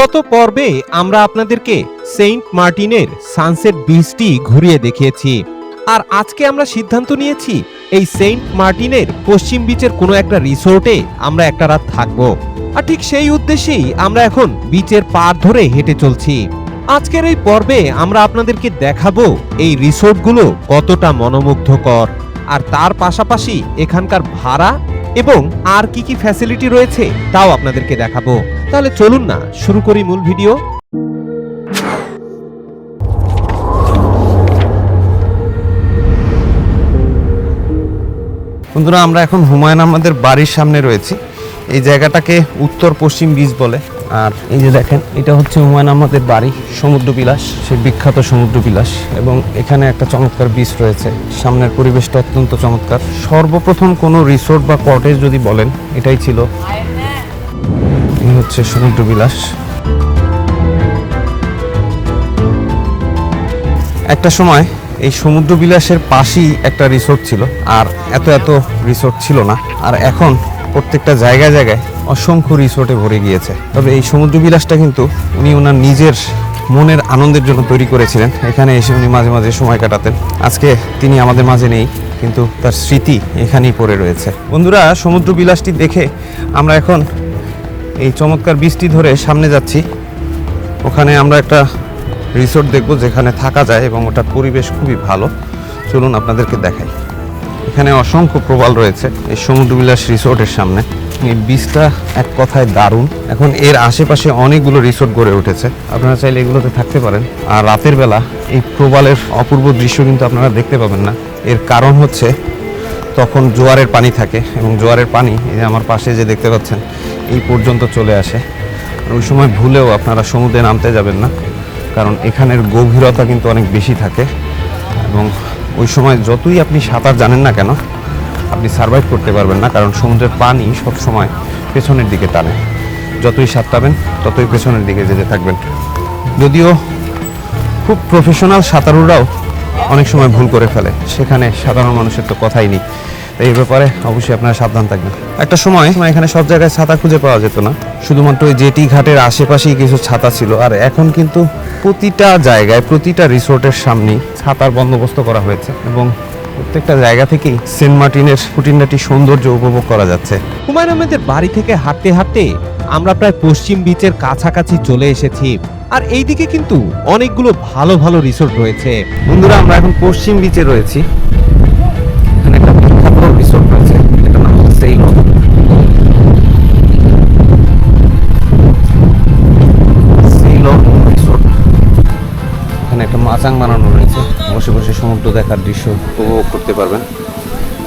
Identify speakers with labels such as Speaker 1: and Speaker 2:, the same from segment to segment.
Speaker 1: গত পর্বে আমরা আপনাদেরকে সেন্ট মার্টিনের সানসেট বিচটি ঘুরিয়ে দেখিয়েছি। আর আজকে আমরা সিদ্ধান্ত নিয়েছি, এই সেন্ট মার্টিনের পশ্চিম বিচের কোনো একটা রিসোর্টে আমরা একটা রাত থাকব। আর ঠিক সেই উদ্দেশ্যেই আমরা এখন বিচের পার ধরে হেঁটে চলছি। আজকের এই পর্বে আমরা আপনাদেরকে দেখাবো এই রিসোর্টগুলো কতটা মনোমুগ্ধকর, আর তার পাশাপাশি এখানকার ভাড়া এবং আর কি কি ফ্যাসিলিটি রয়েছে তাও আপনাদেরকে দেখাবো। তাহলে চলুন না, শুরু করি মূল ভিডিও।
Speaker 2: বন্ধুরা, আমরা এখন হুমায়ুন আহমদের বাড়ির সামনে রয়েছি। এই জায়গাটাকে উত্তর পশ্চিম বীজ বলে। আর এই যে দেখেন, এটা হচ্ছে হুমায়ুন আহমদের বাড়ি সমুদ্র বিলাস সেই বিখ্যাত সমুদ্র বিলাস এবং এখানে একটা চমৎকার বীজ রয়েছে। সামনের পরিবেশটা অত্যন্ত চমৎকার। সর্বপ্রথম কোনো রিসোর্ট বা কটেজ যদি বলেন, এটাই ছিল এই হচ্ছে সমুদ্র বিলাস। একটা সময় এই সমুদ্র বিলাসের পাশেই একটা রিসোর্ট ছিল, আর এত এত রিসোর্ট ছিল না, আর এখন প্রত্যেকটা জায়গায় জায়গায় অসংখ্য রিসোর্টে ভরে গিয়েছে। তবে এই সমুদ্র বিলাসটা কিন্তু উনি ওনার নিজের মনের আনন্দের জন্য তৈরি করেছিলেন। এখানে এসে উনি মাঝে মাঝে সময় কাটাতেন। আজকে তিনি আমাদের মাঝে নেই, কিন্তু তার স্মৃতি এখানেই পড়ে রয়েছে। বন্ধুরা, সমুদ্র বিলাসটি দেখে আমরা এখন এই চমৎকার বৃষ্টি ধরে সামনে যাচ্ছি। ওখানে আমরা একটা রিসোর্ট দেখব যেখানে থাকা যায় এবং ওটার পরিবেশ খুবই ভালো। চলুন আপনাদেরকে দেখাই। এখানে অসংখ্য প্রবাল রয়েছে এই সমুদ্রবিলাস রিসোর্টের সামনে। এই বীজটা এক কথায় দারুণ। এখন এর আশেপাশে অনেকগুলো রিসোর্ট গড়ে উঠেছে। আপনারা চাইলে এগুলোতে থাকতে পারেন। আর রাতের বেলা এই প্রবালের অপূর্ব দৃশ্য কিন্তু আপনারা দেখতে পাবেন না। এর কারণ হচ্ছে তখন জোয়ারের পানি থাকে এবং জোয়ারের পানি এই যে আমার পাশে যে দেখতে পাচ্ছেন এই পর্যন্ত চলে আসে। ওই সময় ভুলেও আপনারা সমুদ্রে নামতে যাবেন না, কারণ এখানের গভীরতা কিন্তু অনেক বেশি থাকে এবং ওই সময় যতই আপনি সাঁতার জানেন না কেন, আপনি সার্ভাইভ করতে পারবেন না, কারণ সমুদ্রের পানি সব সময় পেছনের দিকে টানে। যতই সাঁতরাবেন, ততই পেছনের দিকে যেতে থাকবেন। যদিও খুব প্রফেশনাল সাঁতারুরাও অনেক সময় ভুল করে ফেলে, সেখানে সাধারণ মানুষের তো কথাই নেই। এই ব্যাপারে অবশ্যই আপনারা সাবধান থাকবেন। একটা সময় মানে এখানে সব জায়গায় ছাতা খুঁজে পাওয়া যেত না। শুধুমাত্র ওই জেটি ঘাটের আশেপাশেই কিছু ছাতা ছিল। আর এখন কিন্তু প্রতিটা জায়গায় প্রতিটা রিসোর্টের সামনেই ছাতার বন্দোবস্ত করা হয়েছে এবং প্রত্যেকটা জায়গা থেকেই সেন্ট মার্টিনের খুঁটিনাটি সৌন্দর্য উপভোগ করা যাচ্ছে।
Speaker 1: হুমায়ুন আহমেদের বাড়ি থেকে হাঁটতে হাঁটতে আমরা প্রায় পশ্চিম বিচের কাছাকাছি চলে এসেছি। আর এইদিকে কিন্তু অনেকগুলো ভালো ভালো রিসোর্ট রয়েছে।
Speaker 2: বন্ধুরা আমরা এখন পশ্চিম বিচে রয়েছি। রিসোর্ট এখানে একটা মাচাং বানানো রয়েছে। বসে বসে সমুদ্র দেখার দৃশ্য উপভোগ করতে পারবেন।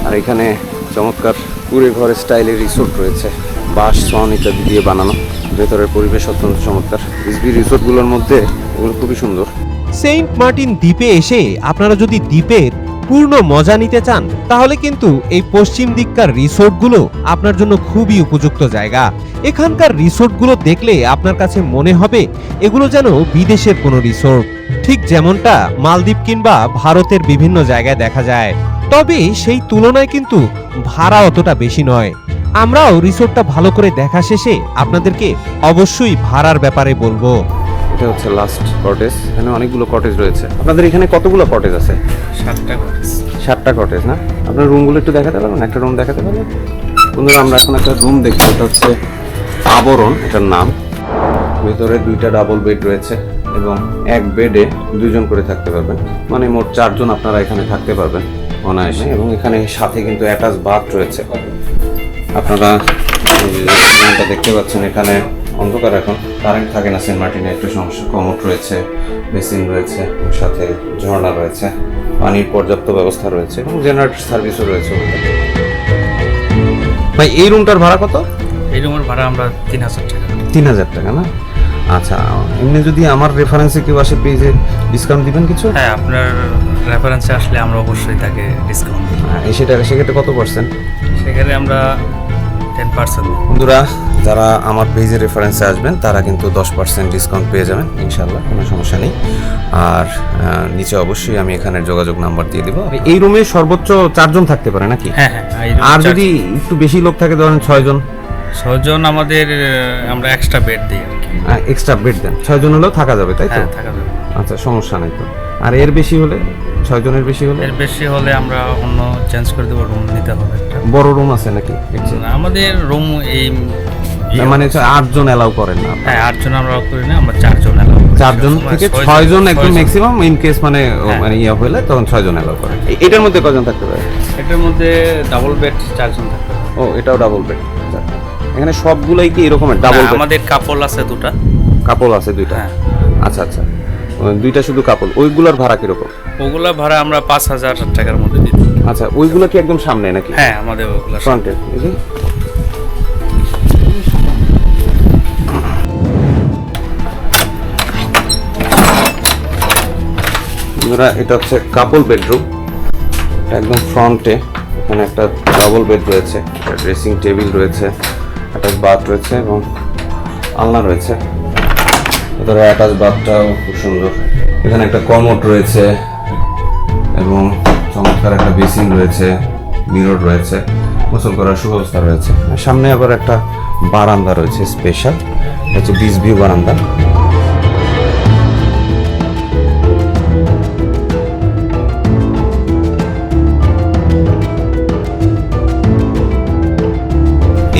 Speaker 2: আর এখানে চমৎকার কুড়ে ঘর স্টাইলের রিসোর্ট রয়েছে। বাঁশ, সন ইত্যাদি দিয়ে বানানো। ভেতরের পরিবেশ অত্যন্ত চমৎকার। এসবি রিসোর্টগুলোর মধ্যে এগুলো খুবই সুন্দর।
Speaker 1: সেন্ট মার্টিন দ্বীপে এসে আপনারা যদি দ্বীপের পূর্ণ মজা নিতে চান, তাহলে কিন্তু এই পশ্চিম দিককার রিসোর্টগুলো আপনার জন্য খুবই উপযুক্ত জায়গা। এখানকার রিসোর্টগুলো দেখলে আপনার কাছে মনে হবে এগুলো যেন বিদেশের কোনো রিসোর্ট। ঠিক যেমনটা মালদ্বীপ কিংবা ভারতের বিভিন্ন জায়গায় দেখা যায়। তবে সেই তুলনায় কিন্তু ভাড়া অতটা বেশি নয়। আমরাও রিসোর্টটা ভালো করে দেখা শেষে আপনাদেরকে অবশ্যই ভাড়ার ব্যাপারে বলব।
Speaker 2: এটা হচ্ছে লাস্ট কটেজ এখানে অনেকগুলো কটেজ রয়েছে। আপনাদের এখানে কতগুলো কটেজ আছে?
Speaker 3: সাতটা কটেজ
Speaker 2: সাতটা কটেজ না? আপনার রুমগুলো একটু দেখাতে পারবেন? একটা রুম দেখাতে পারবেন? বন্ধুরা আমরা এখন একটা রুম দেখছি। এটা হচ্ছে আবরণ এটার নাম। ভেতরে দুইটা ডাবল বেড রয়েছে এবং এক বেডে দুজন করে থাকতে পারবেন। মানে মোট চারজন আপনারা এখানে থাকতে পারবেন অনায়াসে। এবং এখানে সাথে কিন্তু অ্যাটাচ বাথ রয়েছে। আপনারা দেখতে পাচ্ছেন এখানে অন্ধকার এখন। কারেন্ট থাকে না সেন্ট মার্টিনে একটু সমস্যা। কমোট রয়েছে বেসিন রয়েছে সাথে ঝর্ণা রয়েছে পানির পর্যাপ্ত ব্যবস্থা রয়েছে এবং জেনারেটর সার্ভিসও রয়েছে ভাই এই রুমটার ভাড়া কত?
Speaker 3: এই রুমের ভাড়া আমরা তিন হাজার টাকা।
Speaker 2: তিন হাজার টাকা না? আচ্ছা এমনি যদি আমার রেফারেন্সে কেউ আসে পেজে ডিসকাউন্ট দিবেন কিছু?
Speaker 3: হ্যাঁ আপনার রেফারেন্সে আসলে আমরা অবশ্যই তাকে ডিসকাউন্ট
Speaker 2: হ্যাঁ, সেটা সেক্ষেত্রে কত পার্সেন্ট
Speaker 3: সেক্ষেত্রে আমরা টেন পার্সেন্ট
Speaker 2: বন্ধুরা যারা আমার পেজে রেফারেন্সে আসবেন তারা কিন্তু দশ পার্সেন্ট ডিসকাউন্ট পেয়ে যাবেন ইনশাল্লাহ কোনো সমস্যা নেই। আর নিচে অবশ্যই আমি এখানে যোগাযোগ নাম্বার দিয়ে দিব। এই রুমে সর্বোচ্চ চারজন থাকতে পারে নাকি?
Speaker 3: হ্যাঁ হ্যাঁ
Speaker 2: আর যদি একটু বেশি লোক থাকে ধরেন ছয়জন?
Speaker 3: ছজন আমাদের আমরা এক্সট্রা বেড দিই আর কি।
Speaker 2: এক্সট্রা বেড দেন। ছয় জন হলেও থাকা যাবে তাই তো?
Speaker 3: হ্যাঁ থাকা যাবে।
Speaker 2: আচ্ছা সমস্যা নাই তো। আর এর বেশি হলে? ছয় জনের বেশি হলে?
Speaker 3: এর বেশি হলে আমরা অন্য চেঞ্জ করে দেবো রুম নিতে হবে
Speaker 2: বড় রুম আছে নাকি?
Speaker 3: না, আমাদের রুম এই
Speaker 2: মানে আট জন অ্যালাউ করেন না।
Speaker 3: হ্যাঁ আটজন আমরা করি না আমরা চারজন এলাও
Speaker 2: চারজন? থেকে ছয় জন একদম ম্যাক্সিমাম ইন কেস মানে
Speaker 3: হ্যাঁ।
Speaker 2: মানে ইয়ে হলে তখন ছয় জন অ্যালাউ করে এটার মধ্যে কজন থাকতে পারে?
Speaker 3: এটার মধ্যে ডাবল বেড চারজন থাকবে
Speaker 2: ও এটাও ডাবল বেড এখানে সবগুলাই কি এরকমের? ডাবল
Speaker 3: আমাদের কাপড় আছে দুটা।
Speaker 2: কাপল আছে দুইটা।
Speaker 3: হ্যাঁ।
Speaker 2: আচ্ছা আচ্ছা। দুইটা শুধু কাপল ওইগুলোর ভাড়া কীরকম?
Speaker 3: ওগুলা ভাড়া আমরা পাঁচ হাজার টাকার মধ্যে দিই।
Speaker 2: আচ্ছা ওইগুলো কি একদম সামনে নাকি?
Speaker 3: হ্যাঁ আমাদের ওগুলা
Speaker 2: ফ্রন্টে বন্ধুরা এটা হচ্ছে কাপল বেডরুম একদম ফ্রন্টে এখানে একটা ডাবল বেড রয়েছে একটা ড্রেসিং টেবিল রয়েছে একটা বাথ রয়েছে এবং আলনা রয়েছে। ভেতরে অ্যাটাচ বাথটাও খুব সুন্দর। এখানে একটা কমোড রয়েছে এবং চমৎকার একটা বেসিন রয়েছে, মিরর রয়েছে, গোসল করার সুব্যবস্থা রয়েছে। সামনে আবার একটা বারান্দা রয়েছে স্পেশাল হচ্ছে বিচ ভিউ বারান্দা।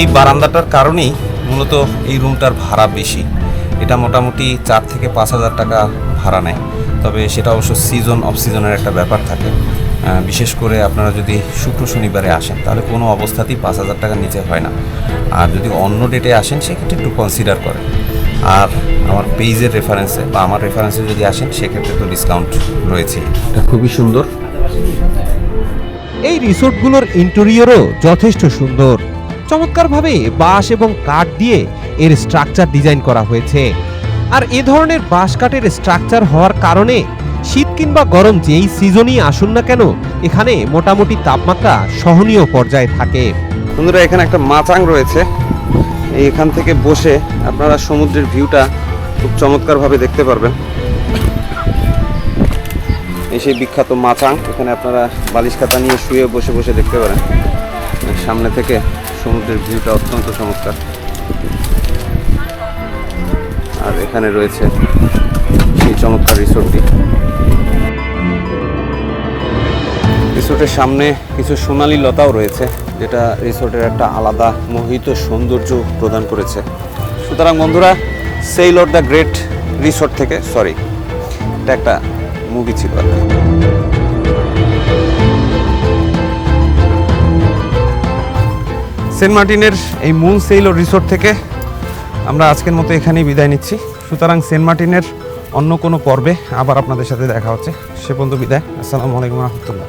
Speaker 2: এই বারান্দাটার কারণেই মূলত এই রুমটার ভাড়া বেশি। এটা মোটামুটি চার থেকে পাঁচ হাজার টাকা ভাড়া নেয়। তবে সেটা অবশ্য সিজন অফ সিজনের একটা ব্যাপার থাকে। বিশেষ করে আপনারা যদি শুক্র শনিবারে আসেন তাহলে কোনো অবস্থাতেই পাঁচ হাজার টাকার নিচে হয় না। আর যদি অন্য ডেটে আসেন সেক্ষেত্রে একটু কনসিডার করেন। আর আমার পেজের রেফারেন্সে বা আমার রেফারেন্সে যদি আসেন সেক্ষেত্রে তো ডিসকাউন্ট রয়েছে এটা খুবই সুন্দর।
Speaker 1: এই রিসোর্টগুলোর ইন্টেরিয়রও যথেষ্ট সুন্দর। চমৎকারভাবে বাঁশ এবং কাঠ দিয়ে এর স্ট্রাকচার ডিজাইন করা হয়েছে। আর এ ধরনের বাঁশ কাঠের স্ট্রাকচার হওয়ার কারণে শীত কিংবা গরম যেই সিজনই আসুন না কেন, এখানে মোটামুটি তাপমাত্রা সহনীয় পর্যায়ে থাকে।
Speaker 2: বন্ধুরা, এখানে একটা মাচাং রয়েছে। এখান থেকে বসে আপনারা সমুদ্রের ভিউটা খুব চমৎকারভাবে দেখতে পারবেন। এই সেই বিখ্যাত মাচাং, এখানে আপনারা বালিশ খাতা নিয়ে শুয়ে বসে বসে দেখতে পারেন। সামনে থেকে সমুদ্রের ভিউটা অত্যন্ত চমৎকার। আর এখানে রয়েছে সেই চমৎকার রিসোর্টটি। রিসোর্টের সামনে কিছু সোনালী লতাও রয়েছে, যেটা রিসোর্টের একটা আলাদা মোহিত সৌন্দর্য প্রদান করেছে। সুতরাং বন্ধুরা সেই লর্ড দ্য গ্রেট রিসোর্ট থেকে সরি এটা একটা মুভি ছিল আর কি। সেন্ট মার্টিনের এই মুন সেইলো রিসোর্ট থেকে আমরা আজকের মতো এখানেই বিদায় নিচ্ছি। সুতরাং সেন্ট মার্টিনের অন্য কোনো পর্বে আবার আপনাদের সাথে দেখা হচ্ছে। সে পর্যন্ত বিদায়। আসসালামু আলাইকুম রহমতুল্লাহ।